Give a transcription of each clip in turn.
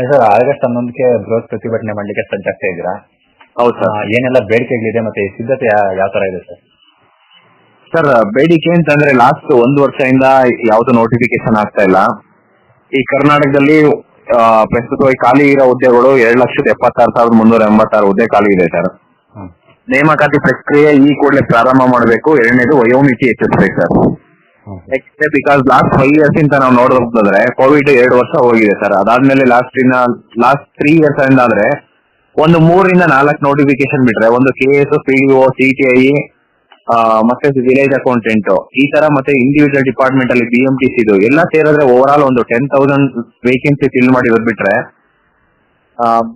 Sir August ಹನ್ನೊಂದಕ್ಕೆ ಬೃಹತ್ ಪ್ರತಿಭಟನೆ ಮಾಡ್ಲಿಕ್ಕೆ ಸಜ್ಜಾಗ್ತಾ ಇದ್ದೀರಾ? ಹೌದು ಸರ್. ಏನೆಲ್ಲ ಬೇಡಿಕೆಗಳಿದೆ ಮತ್ತೆ ಸಿದ್ಧತೆ ಯಾ- ಯಾವ ತರ ಇದೆ ಸರ್? ಸರ್ ಬೇಡಿಕೆ ಅಂತಂದ್ರೆ ಲಾಸ್ಟ್ ಒಂದು ವರ್ಷದಿಂದ ಯಾವ್ದು ನೋಟಿಫಿಕೇಶನ್ ಆಗ್ತಾ ಇಲ್ಲ. ಈ ಕರ್ನಾಟಕದಲ್ಲಿ ಆ, ಪ್ರಸ್ತುತವಾಗಿ ಖಾಲಿ ಇರೋ ಹುದ್ದೆಗಳು ಎರಡ್ ಲಕ್ಷದ ಎಪ್ಪತ್ತಾರು ಸಾವಿರದ ಮುನ್ನೂರ ಎಂಬತ್ತಾರು ಹುದ್ದೆ ಖಾಲಿ ಇದೆ ಸರ್. ನೇಮಕಾತಿ ಪ್ರಕ್ರಿಯೆ ಈ ಕೂಡಲೇ ಪ್ರಾರಂಭ ಮಾಡಬೇಕು. ಎರಡನೇದು ವಯೋಮಿತಿ ಹೆಚ್ಚಿಸಬೇಕು sir. Next because last five years ಇಂದ ನಾವು ನೋಡೋದಾದ್ರೆ ಕೋವಿಡ್ ಎರಡು ವರ್ಷ ಹೋಗಿದೆ ಸರ್ ಅದಾದ್ಮೇಲೆ ಲಾಸ್ಟ್ ಇನ್ನ ಲಾಸ್ಟ್ ತ್ರೀ ಇಯರ್ಸ್ ಇಂದ ಆದ್ರೆ, ಒಂದು ಮೂರರಿಂದ ನಾಲ್ಕು ನೋಟಿಫಿಕೇಶನ್ ಬಿಟ್ರೆ, ಒಂದು ಕೆ ಎಸ್ ಪಿಡಿಒ ಸಿಟಿಐ ಮತ್ತೆ ವಿಲೇಜ್ ಅಕೌಂಟೆಂಟ್ ಈ ತರ ಮತ್ತೆ ಇಂಡಿವಿಜುವಲ್ ಡಿಪಾರ್ಟ್ಮೆಂಟ್ ಅಲ್ಲಿ ಬಿ ಎಂ ಟಿ ಇದು ಎಲ್ಲ ಸೇರಿದ್ರೆ ಓವರ್ ಆಲ್ ಒಂದು ಟೆನ್ ತೌಸಂಡ್ ವೇಕೆನ್ಸಿ ಫಿಲ್ ಮಾಡಿರೋದು ಬಿಟ್ರೆ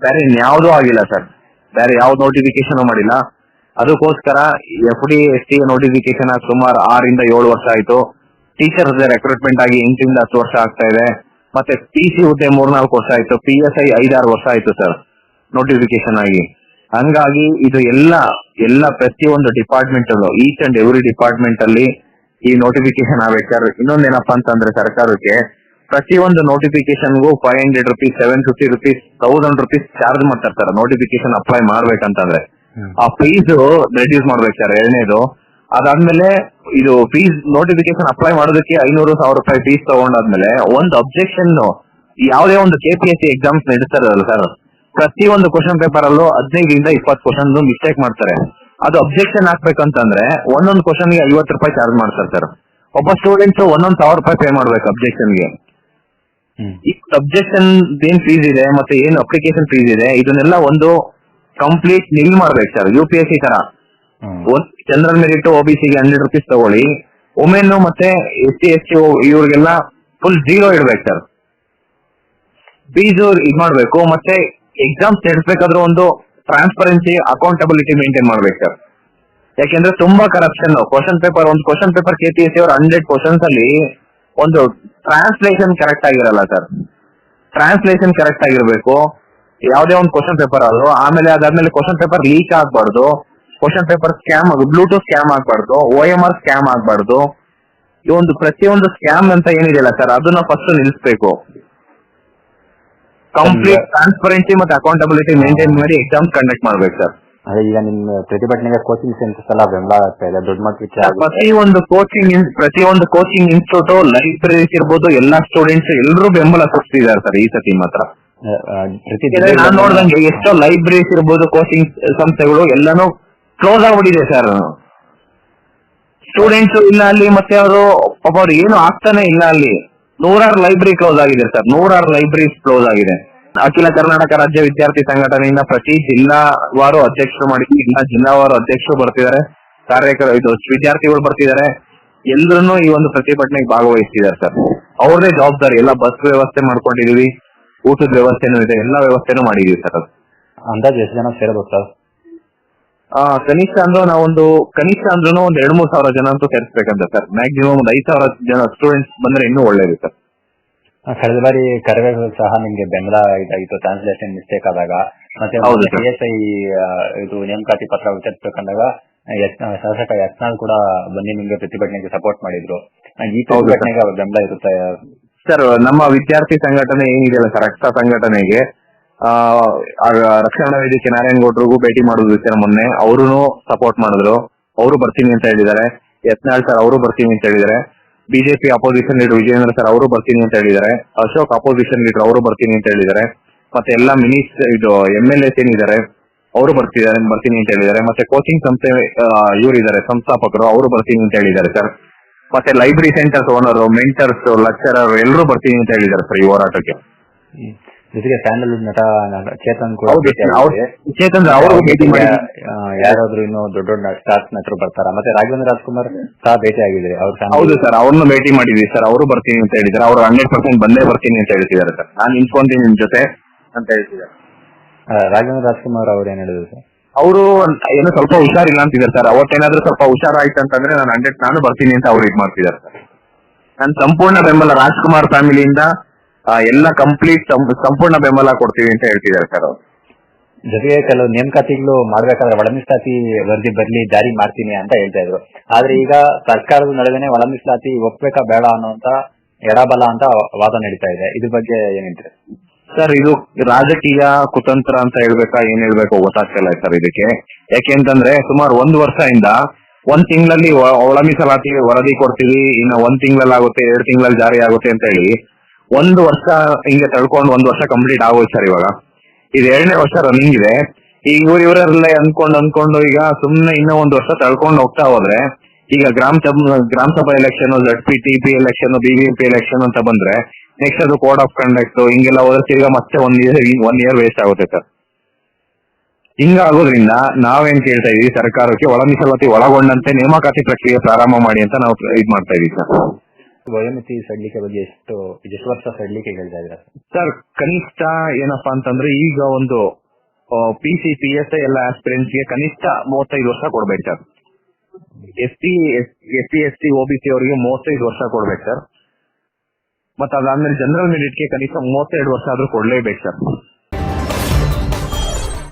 ಬೇರೆ ಇನ್ಯಾವುದೂ ಆಗಿಲ್ಲ ಸರ್ ಬೇರೆ ಯಾವ್ದು ನೋಟಿಫಿಕೇಶನ್ ಮಾಡಿಲ್ಲ. ಅದಕ್ಕೋಸ್ಕರ F D S T notification ಸುಮಾರು ಆರಿಂದ ಏಳು ವರ್ಷ ಆಯ್ತು. ಟೀಚರ್ಸ್ ರೆಕ್ರೂಟ್ಮೆಂಟ್ ಆಗಿ ಎಂಟರಿಂದ ಹತ್ತು ವರ್ಷ ಆಗ್ತಾ ಇದೆ. ಮತ್ತೆ ಪಿ ಸಿ ಹುದ್ದೆ ಮೂರ್ನಾಲ್ಕು ವರ್ಷ ಆಯ್ತು. ಪಿ ಎಸ್ ಐ ಐದಾರು ವರ್ಷ ಆಯ್ತು ಸರ್ ನೋಟಿಫಿಕೇಶನ್ ಆಗಿ. ಹಂಗಾಗಿ ಇದು ಎಲ್ಲ ಎಲ್ಲ ಪ್ರತಿಯೊಂದು ಡಿಪಾರ್ಟ್ಮೆಂಟ್ ಅಲ್ಲೂ ಈಚ್ ಅಂಡ್ ಎವ್ರಿ ಡಿಪಾರ್ಟ್ಮೆಂಟ್ ಅಲ್ಲಿ ಈ ನೋಟಿಫಿಕೇಶನ್ ಆಗ್ಬೇಕು ಸರ್ ಇನ್ನೊಂದೇನಪ್ಪ ಅಂತಂದ್ರೆ ಸರ್ಕಾರಕ್ಕೆ ಪ್ರತಿಯೊಂದು ನೋಟಿಫಿಕೇಶನ್ಗೂ five hundred rupees seven fifty rupees thousand rupees charge ಮಾಡ್ತಾರೆ ಸರ್ ನೋಟಿಫಿಕೇಶನ್ ಅಪ್ಲೈ ಮಾಡ್ಬೇಕಂತಂದ್ರೆ. ಆ ಫೀಸ್ ರೆಡ್ಯೂಸ್ ಮಾಡ್ಬೇಕು ಸರ್ ಎರಡನೇದು ಅದಾದ್ಮೇಲೆ ಇದು ಫೀಸ್ ನೋಟಿಫಿಕೇಶನ್ ಅಪ್ಲೈ ಮಾಡೋದಕ್ಕೆ ಐನೂರು ಸಾವಿರ ರೂಪಾಯಿ ಫೀಸ್ ತಗೊಂಡಾದ್ಮೇಲೆ ಒಂದು ಅಬ್ಜೆಕ್ಷನ್ ಯಾವುದೇ ಒಂದು K P S C exams ನಡೆಸ್ತಾರಲ್ಲ sir ಪ್ರತಿಯೊಂದು ಕ್ವಶನ್ ಪೇಪರ್ ಅಲ್ಲೂ ಹದಿನೈದರಿಂದ ಇಪ್ಪತ್ತು ಕ್ವಶನ್ ಮಿಸ್ಟೇಕ್ ಮಾಡ್ತಾರೆ. ಅದು ಅಬ್ಜೆಕ್ಷನ್ ಹಾಕ್ಬೇಕಂತಂದ್ರೆ ಒಂದೊಂದು ಕ್ವಶನ್ಗೆ ಐವತ್ತು ರೂಪಾಯಿ ಚಾರ್ಜ್ ಮಾಡ್ತಾರೆ ಸರ್ ಒಬ್ಬ ಸ್ಟೂಡೆಂಟ್ಸ್ ಒಂದೊಂದು ಸಾವಿರ ರೂಪಾಯಿ ಪೇ ಮಾಡ್ಬೇಕು ಅಬ್ಜೆಕ್ಷನ್ಗೆ. ಹ್ಮ್. ಈ ಅಬ್ಜೆಕ್ಷನ್ ಏನ್ ಫೀಸ್ ಇದೆ ಮತ್ತೆ ಏನು ಅಪ್ಲಿಕೇಶನ್ ಫೀಸ್ ಇದೆ ಇದನ್ನೆಲ್ಲ ಒಂದು ಕಂಪ್ಲೀಟ್ ನಿಲ್ ಮಾಡ್ಬೇಕು sir U P S C ತರ. ಒಂದ್ ಜನರಲ್ ಮೆರಿಟ್ಗೆ ಹಂಡ್ರೆಡ್ ರುಪೀಸ್ ತಗೊಳ್ಳಿ. ವುಮೆನ್ ಮತ್ತೆ ಎಸ್ ಸಿ ಎಸ್ ಟಿ ಇವ್ರಿಗೆಲ್ಲ ಫುಲ್ ಜೀರೋ ಇಡ್ಬೇಕು ಸರ್ ಫೀಸು ಇದು ಮಾಡ್ಬೇಕು. ಮತ್ತೆ ಎಕ್ಸಾಮ್ಸ್ ನಡೆಸ್ಬೇಕಾದ್ರೂ ಒಂದು ಟ್ರಾನ್ಸ್ಪರೆನ್ಸಿ ಅಕೌಂಟಬಿಲಿಟಿ ಮೇಂಟೈನ್ ಮಾಡ್ಬೇಕು ಸರ್ ಯಾಕೆಂದ್ರೆ ತುಂಬಾ ಕರಪ್ಷನ್ ಕ್ವಶನ್ ಪೇಪರ್ ಒಂದು question paper K P S C ಅವ್ರ ಹಂಡ್ರೆಡ್ ಕ್ವಶನ್ಸ್ ಅಲ್ಲಿ ಒಂದು ಟ್ರಾನ್ಸ್ಲೇಷನ್ ಕರೆಕ್ಟ್ ಆಗಿರಲ್ಲ ಸರ್ ಟ್ರಾನ್ಸ್ಲೇಷನ್ ಕರೆಕ್ಟ್ ಆಗಿರ್ಬೇಕು. ಯಾವುದೇ ಒಂದು ಕ್ವಶನ್ ಪೇಪರ್ ಆದ್ರೂ, ಆಮೇಲೆ ಅದಾದ್ಮೇಲೆ ಕ್ವಶನ್ ಪೇಪರ್ ಲೀಕ್ ಆಗ್ಬಾರ್ದು. Question paper scam bluetooth scam ಆಗ್ಬಾರ್ದು ಓ ಎಂ ಆರ್ ಸ್ಕ್ಯಾಮ್ ಆಗ್ಬಾರ್ದು. ಈ ಒಂದು ಪ್ರತಿಯೊಂದು ಸ್ಕ್ಯಾಮ್ ಅಂತ ಏನಿದೆಯಲ್ಲ ಸರ್ ಅದನ್ನ ಫಸ್ಟ್ ನಿಲ್ಲಿಸಬೇಕು ಕಂಪ್ಲೀಟ್ ಟ್ರಾನ್ಸ್ಪರೆನ್ಸಿ ಮತ್ತೆ ಅಕೌಂಟಬಿಲಿಟಿ ಮೇಂಟೈನ್ ಮಾಡಿ ಎಕ್ಸಾಮ್ ಕಂಡಕ್ಟ್ ಮಾಡ್ಬೇಕು ಸರ್ ಅದೇ ಈಗ ನಿಮ್ಮ ಪ್ರತಿಭಟನೆಗೆ ಕೋಚಿಂಗ್ ಸೆಂಟರ್ಸ್ ಎಲ್ಲ ಬೆಂಬಲ ಆಗ್ತಾ ಇದೆ ದೊಡ್ಡ ಮಟ್ಟ ವಿಚಾರ ಪ್ರತಿ ಒಂದು ಕೋಚಿಂಗ್ ಪ್ರತಿ ಒಂದು ಕೋಚಿಂಗ್ ಇನ್ಸ್ಟಿಟ್ಯೂಟ್ ಲೈಬ್ರರೀಸ್ ಇರ್ಬೋದು ಎಲ್ಲಾ ಸ್ಟೂಡೆಂಟ್ಸ್ ಎಲ್ಲರೂ ಬೆಂಬಲ ಕೊಡ್ತಿದ್ದಾರೆ ಸರ್ ಈ ಸತಿ ಮಾತ್ರ. ನಾನ್ ನೋಡ್ದಂಗೆ ಎಷ್ಟೋ ಲೈಬ್ರರೀಸ್ ಇರ್ಬೋದು ಕೋಚಿಂಗ್ ಸಂಸ್ಥೆಗಳು ಎಲ್ಲಾನು ಕ್ಲೋಸ್ ಆಗ್ಬಿಟ್ಟಿದೆ ಸರ್ ಸ್ಟೂಡೆಂಟ್ಸ್ ಇಲ್ಲ ಅಲ್ಲಿ, ಮತ್ತೆ ಅವರು ಪಾಪ ಅವ್ರು ಏನು ಆಗ್ತಾನೆ ಇಲ್ಲ ಅಲ್ಲಿ. ನೂರಾರು ಲೈಬ್ರರಿ ಕ್ಲೋಸ್ ಆಗಿದೆ ಸರ್ ನೂರಾರು ಲೈಬ್ರರಿ ಕ್ಲೋಸ್ ಆಗಿದೆ. ಅಖಿಲ ಕರ್ನಾಟಕ ರಾಜ್ಯ ವಿದ್ಯಾರ್ಥಿ ಸಂಘಟನೆಯಿಂದ ಪ್ರತಿ ಜಿಲ್ಲಾವಾರು ಅಧ್ಯಕ್ಷರು ಮಾಡಿ, ಜಿಲ್ಲಾ ಜಿಲ್ಲಾವಾರು ಅಧ್ಯಕ್ಷರು ಬರ್ತಿದ್ದಾರೆ. ಕಾರ್ಯಕರ, ಇದು ವಿದ್ಯಾರ್ಥಿಗಳು ಬರ್ತಿದ್ದಾರೆ. ಎಲ್ಲರನ್ನೂ ಈ ಒಂದು ಪ್ರತಿಭಟನೆಗೆ ಭಾಗವಹಿಸ್ತಿದ್ದಾರೆ ಸರ್ ಅವ್ರದೇ ಜವಾಬ್ದಾರಿ. ಎಲ್ಲ ಬಸ್ ವ್ಯವಸ್ಥೆ ಮಾಡ್ಕೊಂಡಿದೀವಿ. ಊಟದ ವ್ಯವಸ್ಥೆನೂ ಇದೆ. ಎಲ್ಲ ವ್ಯವಸ್ಥೆನೂ ಮಾಡಿದೀವಿ ಸರ್ ಅದು ಅಂದಾಜು ಎಷ್ಟು ಜನ ಸೇರಬಹುದು ಸರ್ ಕನಿಷ್ಠ ಅಂದ್ರೆ ನಾವೊಂದು ಕನಿಷ್ಠ ಅಂದ್ರೂ ಒಂದ್ ಎರಡ್ ಮೂರ್ ಸಾವಿರ ಜನ ಅಂತೂ ಸೇರಿಸ್ಬೇಕಂತ ಸರ್. ಮ್ಯಾಕ್ಸಿಮಮ್ ಒಂದ್ ಐದ್ ಸಾವಿರ ಜನ ಸ್ಟೂಡೆಂಟ್ಸ್ ಬಂದ್ರೆ ಇನ್ನೂ ಒಳ್ಳೇದು ಸರ್. ಕಳೆದ ಬಾರಿ ಕರವೇ ಸಹ ನಿಮ್ಗೆ ಬೆಂಬಲ ಇದಾಗಿತ್ತು ಟ್ರಾನ್ಸ್ಲೇಷನ್ ಮಿಸ್ಟೇಕ್ ಆದಾಗ ಮತ್ತೆ ಐ ಇದು ನೇಮಕಾತಿ ಪತ್ರ ವಿತರಿಸಬೇಕಂದಾಗ ಶಾಸಕ ಯತ್ನಾಳ್ ಕೂಡ ಬನ್ನಿ ನಿಮ್ಗೆ ಪ್ರತಿಭಟನೆಗೆ ಸಪೋರ್ಟ್ ಮಾಡಿದ್ರು. ಈ. ಪ್ರತಿಭಟನೆಗೆ ಬೆಂಬಲ ಇರುತ್ತೆ? ಸರ್ ನಮ್ಮ ವಿದ್ಯಾರ್ಥಿ ಸಂಘಟನೆ ಏನಿದೆಯಲ್ಲ ಸರ್ ರಕ್ತ ಸಂಘಟನೆಗೆ ರಕ್ಷಣಾ ವೇದಿಕೆ ನಾರಾಯಣಗೌಡ್ರಿಗೂ ಭೇಟಿ ಮಾಡುದು ಸರ್ ಮೊನ್ನೆ ಅವರು ಸಪೋರ್ಟ್ ಮಾಡಿದ್ರು. ಅವರು ಬರ್ತೀನಿ ಅಂತ ಹೇಳಿದ್ದಾರೆ. ಯತ್ನಾಳ್ ಸರ್ ಅವರು ಬರ್ತೀನಿ ಅಂತ ಹೇಳಿದ್ದಾರೆ. BJP opposition leader Vijayendra sir ಅವರು ಬರ್ತೀನಿ ಅಂತ ಹೇಳಿದ್ದಾರೆ. ಅಶೋಕ್ ಅಪೋಸಿಷನ್ ಲೀಡರ್ ಅವರು ಬರ್ತೀನಿ ಅಂತ ಹೇಳಿದ್ದಾರೆ. ಮತ್ತೆ ಎಲ್ಲ ಮಿನಿಸ್ಟರ್ ಇದು ಎಂ ಎಲ್ ಎಸ್ ಏನಿದ್ದಾರೆ, ಅವರು ಬರ್ತಿದ್ದಾರೆ, ಬರ್ತೀನಿ ಅಂತ ಹೇಳಿದ್ದಾರೆ. ಮತ್ತೆ ಕೋಚಿಂಗ್ ಸಂಸ್ಥೆ ಇವರಿದ್ದಾರೆ, ಸಂಸ್ಥಾಪಕರು, ಅವರು ಬರ್ತೀನಿ ಅಂತ ಹೇಳಿದ್ದಾರೆ ಸರ್ ಮತ್ತೆ library centres owner mentors lecturer ಎಲ್ಲರೂ ಬರ್ತೀನಿ ಅಂತ ಹೇಳಿದ್ದಾರೆ ಸರ್ ಈ ಹೋರಾಟಕ್ಕೆ. ಜೊತೆಗೆ ಸ್ಯಾಂಡಲ್ವುಡ್ ನಟ ಚೇತನ್ ಕೂಡ ಚೇತನ್ ಯಾರಾದ್ರೂ ಇನ್ನು ದೊಡ್ಡ ದೊಡ್ಡ ಸ್ಟಾರ್ಸ್ ನಟರು ಬರ್ತಾರ? ಮತ್ತೆ ರಾಘವೇಂದ್ರ ರಾಜ್ಕುಮಾರ್ ಸಹ ಭೇಟಿ ಆಗಿದ್ರೆ ಅವ್ರ ಹೌದು ಸರ್ ಅವ್ರನ್ನ ಭೇಟಿ ಮಾಡಿದ್ವಿ ಸರ್. ಅವರು ಬರ್ತೀನಿ ಅಂತ ಹೇಳಿದ್ರೆ ಅವ್ರು ಹಂಡ್ರೆಡ್ ಪರ್ಸೆಂಟ್ ಬಂದೇ ಬರ್ತೀನಿ ಅಂತ ಹೇಳ್ತಿದ್ದಾರೆ ಸರ್. ನಾನು ನಿಂತ್ಕೊಂತೀನಿ ನಿಮ್ ಜೊತೆ ಅಂತ ಹೇಳ್ತಿದ್ದಾರೆ. ರಾಘವೇಂದ್ರ ರಾಜ್ಕುಮಾರ್ ಅವ್ರು ಏನ್ ಹೇಳಿದ್ರು ಸರ್? ಅವರು ಏನೋ ಸ್ವಲ್ಪ ಹುಷಾರಿಲ್ಲ ಅಂತಿದ್ದಾರೆ ಸರ್. ಅವತ್ತೇನಾದ್ರೂ ಸ್ವಲ್ಪ ಹುಷಾರಾಯ್ತು ಅಂತಂದ್ರೆ ನಾನು ಹಂಡ್ರೆಡ್ ನಾನು ಬರ್ತೀನಿ ಅಂತ ಅವ್ರು ಇದು ಮಾಡ್ತಿದ್ದಾರೆ ಸರ್. ನನ್ನ ಸಂಪೂರ್ಣ ಬೆಂಬಲ ರಾಜ್ಕುಮಾರ್ ಫ್ಯಾಮಿಲಿಯಿಂದ ಎಲ್ಲ ಕಂಪ್ಲೀಟ್ ಸಂಪೂರ್ಣ ಬೆಂಬಲ ಕೊಡ್ತೀವಿ ಅಂತ ಹೇಳ್ತಿದ್ದಾರೆ ಸರ್ ಅವರು. ಜೊತೆಗೆ ಕೆಲವು ನೇಮಕಾತಿಗಳು ಮಾಡ್ಬೇಕಾದ್ರೆ ಒಳ ಮೀಸಲಾತಿ ವರದಿ ಬರ್ಲಿ ಜಾರಿ ಮಾಡ್ತೀನಿ ಅಂತ ಹೇಳ್ತಾ ಇದ್ರು. ಆದ್ರೆ ಈಗ ಸರ್ಕಾರದ ನಡುವೆನೆ ಒಳ ಒಪ್ಪಬೇಕಾ ಒಪ್ಬೇಕಾ ಬೇಡ ಅನ್ನುವಂತ ಎಡಬಲ ಅಂತ ವಾದ ನಡೀತಾ ಇದೆ. ಇದ್ರ ಬಗ್ಗೆ ಏನ್ ಹೇಳ್ತೀರಿ? ಸರ್ ಇದು ರಾಜಕೀಯ ಕುತಂತ್ರ ಅಂತ ಹೇಳ್ಬೇಕಾ ಏನ್ ಹೇಳ್ಬೇಕು ಗೊತ್ತಾಗ್ತಿಲ್ಲ ಸರ್ ಇದಕ್ಕೆ. ಯಾಕೆಂತಂದ್ರೆ ಸುಮಾರು ಒಂದ್ ವರ್ಷದಿಂದ ಒಂದ್ ತಿಂಗಳಲ್ಲಿ ಒ- ಒಳ ಮೀಸಲಾತಿ ವರದಿ ಕೊಡ್ತೀವಿ ಇನ್ನ ಒಂದ್ ತಿಂಗಳಲ್ಲಿ ಆಗುತ್ತೆ ಎರಡ್ ತಿಂಗಳಲ್ಲಿ ಜಾರಿ ಆಗುತ್ತೆ ಅಂತ ಹೇಳಿ ಒಂದು ವರ್ಷ ಹಿಂಗೆ ತಳ್ಕೊಂಡು ಒಂದು ವರ್ಷ ಕಂಪ್ಲೀಟ್ ಆಗೋಯ್ತು ಸರ್ ಇವಾಗ. ಇದು ಎರಡನೇ ವರ್ಷ ರನ್ನಿಂಗ್ ಇದೆ. ಈಗ ಇವ್ರ ಇವರಲ್ಲೇ ಅನ್ಕೊಂಡು ಅನ್ಕೊಂಡು ಈಗ ಸುಮ್ನೆ ಇನ್ನೂ ಒಂದು ವರ್ಷ ತಳ್ಕೊಂಡು ಹೋಗ್ತಾ ಹೋದ್ರೆ, ಈಗ gram gram sabha election Z P T P election BBMP election ಅಂತ ಬಂದ್ರೆ ನೆಕ್ಸ್ಟ್ ಅದು ಕೋಡ್ ಆಫ್ ಕಂಡಕ್ಟ್ ಹಿಂಗೆಲ್ಲ ಹೋದ್ರೆ ತಿರ್ಗಾ ಮತ್ತೆ ಒಂದ್ ಇಯರ್ ಒನ್ ಇಯರ್ ವೇಸ್ಟ್ ಆಗುತ್ತೆ ಸರ್ ಹಿಂಗಾಗೋದ್ರಿಂದ ನಾವೇನ್ ಕೇಳ್ತಾ ಇದೀವಿ ಸರ್ಕಾರಕ್ಕೆ ಒಳ ಮೀಸಲಾತಿ ಒಳಗೊಂಡಂತೆ ನೇಮಕಾತಿ ಪ್ರಕ್ರಿಯೆ ಪ್ರಾರಂಭ ಮಾಡಿ ಅಂತ ನಾವು ಇದ್ ಮಾಡ್ತಾ ಇದೀವಿ ಸರ್ ವಯೋಮಿತಿ ಸಡ್ಲಿಕೆ ಬಗ್ಗೆ ಎಷ್ಟು ಎಷ್ಟು ವರ್ಷ ಸಡ್ಲಿಕೆ ಹೇಳ್ತಾ ಇದ್ರ ಸರ್, ಕನಿಷ್ಠ ಏನಪ್ಪಾ ಅಂತಂದ್ರೆ ಈಗ ಒಂದು P C P S I ಎಲ್ಲ ಆಸ್ಪಿರೆಂಟ್ಸ್ಗೆ ಕನಿಷ್ಠ ಮೂವತ್ತೈದು ವರ್ಷ ಕೊಡ್ಬೇಕು sir. S T S C S T C ಅವರಿಗೆ ಮೂವತ್ತೈದು ವರ್ಷ ಕೊಡ್ಬೇಕು ಸರ್. ಮತ್ತೆ ಅದಾದ್ಮೇಲೆ ಜನರಲ್ ಮೆರಿಟ್ಗೆ ಕನಿಷ್ಠ ಮೂವತ್ತೆರಡು ವರ್ಷ ಆದ್ರೂ ಕೊಡ್ಲೇಬೇಕು ಸರ್.